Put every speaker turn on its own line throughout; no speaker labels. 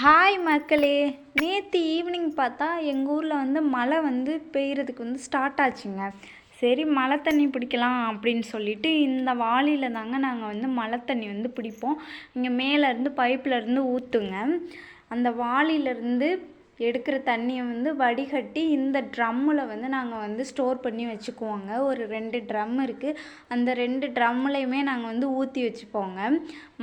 Hi மக்களே. நேற்று evening பார்த்தா எங்கள் ஊரில் வந்து மழை வந்து பெய்கிறதுக்கு வந்து ஸ்டார்ட் ஆச்சுங்க. சரி மழை தண்ணி பிடிக்கலாம் அப்படின்னு சொல்லிட்டு இந்த வாளியில் தாங்க நாங்கள் வந்து மழை தண்ணி வந்து பிடிப்போம். இங்கே மேலேருந்து பைப்லேருந்து ஊற்றுங்க அந்த வாளியிலேருந்து எடுக்கிற தண்ணியை வந்து வடிகட்டி இந்த ட்ரம்மில் வந்து நாங்கள் வந்து ஸ்டோர் பண்ணி வச்சுக்குவோங்க. ஒரு ரெண்டு ட்ரம் இருக்குது அந்த ரெண்டு ட்ரம்முலையுமே நாங்கள் வந்து ஊற்றி வச்சுப்போங்க.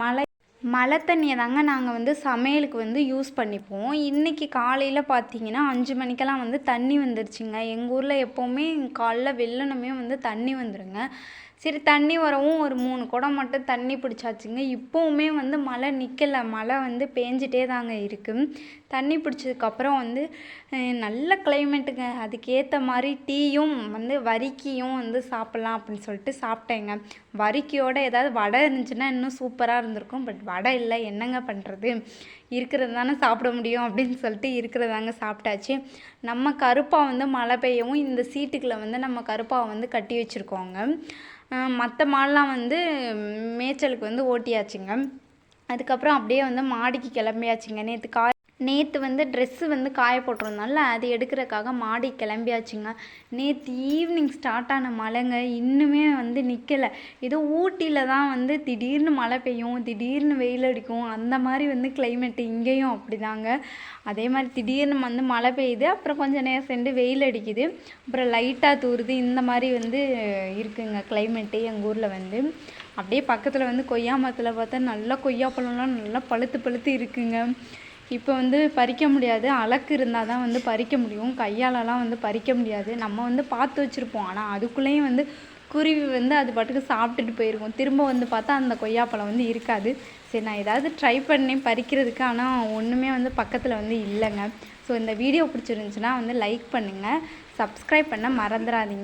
மழை மழை தண்ணியை தாங்க நாங்கள் வந்து சமையலுக்கு வந்து யூஸ் பண்ணிப்போம். இன்றைக்கி காலையில் பார்த்தீங்கன்னா அஞ்சு மணிக்கெல்லாம் வந்து தண்ணி வந்துருச்சுங்க. எங்கள் ஊரில் எப்போவுமே காலைல வெள்ளனமே வந்து தண்ணி வந்துருங்க. சரி தண்ணி வரவும் ஒரு மூணு குடம் மட்டும் தண்ணி பிடிச்சாச்சுங்க. இப்போவுமே வந்து மழை நிற்கல மழை வந்து பேஞ்சிட்டே தாங்க இருக்குது தண்ணி பிடிச்சதுக்கப்புறம் வந்து நல்ல கிளைமேட்டுங்க அதுக்கேற்ற மாதிரி டீயும் வந்து வரிக்கியும் வந்து சாப்பிட்லாம் அப்படின்னு சொல்லிட்டு சாப்பிட்டேங்க. வரிக்கியோட ஏதாவது வடை இருந்துச்சுன்னா இன்னும் சூப்பராக இருந்திருக்கும். பட் வடை இல்லை. என்னங்க பண்ணுறது இருக்கிறது தானே சாப்பிட முடியும் அப்படின்னு சொல்லிட்டு இருக்கிறதாங்க சாப்பிட்டாச்சு. நம்ம கருப்பாக வந்து மழை பெய்யவும் இந்த சீட்டுக்களை வந்து நம்ம கருப்பாவை வந்து கட்டி வச்சுருக்கோங்க. மற்ற மாடெலாம் வந்து மேய்ச்சலுக்கு வந்து ஓட்டியாச்சுங்க. அதுக்கப்புறம் அப்படியே வந்து மாடிக்கு கிளம்பியாச்சுங்க. நேற்று கா நேற்று வந்து ட்ரெஸ்ஸு வந்து காய போட்டிருந்தோம்ல அது எடுக்கிறதுக்காக மாடி கிளம்பியாச்சுங்க. நேற்று ஈவினிங் ஸ்டார்ட் ஆன மழைங்க இன்னுமே வந்து நிற்கலை ஏதோ ஊட்டியில் தான் வந்து திடீர்னு மழை பெய்யும் திடீர்னு வெயில் அடிக்கும் அந்த மாதிரி வந்து கிளைமேட்டு இங்கேயும் அப்படிதாங்க. அதே மாதிரி திடீர்னு வந்து மழை பெய்யுது அப்புறம் கொஞ்சம் நேரம் சென்று வெயில் அடிக்குது அப்புறம் லைட்டாக தூறுது இந்த மாதிரி வந்து இருக்குங்க கிளைமேட்டு எங்கள் ஊரில் வந்து. அப்படியே பக்கத்தில் வந்து கொய்யா மரத்தில் பார்த்தா நல்லா கொய்யா பழம்லாம் நல்லா பழுத்து பழுத்து இருக்குங்க. இப்போ வந்து பறிக்க முடியாது. அலக்கு இருந்தால் தான் வந்து பறிக்க முடியும். கையாலலாம் வந்து பறிக்க முடியாது. நம்ம வந்து பார்த்து வச்சுருப்போம். ஆனால் அதுக்குள்ளேயும் வந்து குருவி வந்து அது பாட்டுக்கு சாப்பிட்டுட்டு போயிருக்கும். திரும்ப வந்து பார்த்தா அந்த கொய்யாப்பழம் வந்து இருக்காது. சரி நான் ஏதாவது ட்ரை பண்ணேன் பறிக்கிறதுக்கு. ஆனால் ஒன்றுமே வந்து பக்கத்தில் வந்து இல்லைங்க. ஸோ இந்த வீடியோ பிடிச்சிருந்துச்சுன்னா வந்து லைக் பண்ணுங்கள் சப்ஸ்கிரைப் பண்ண மறந்துடாதீங்க.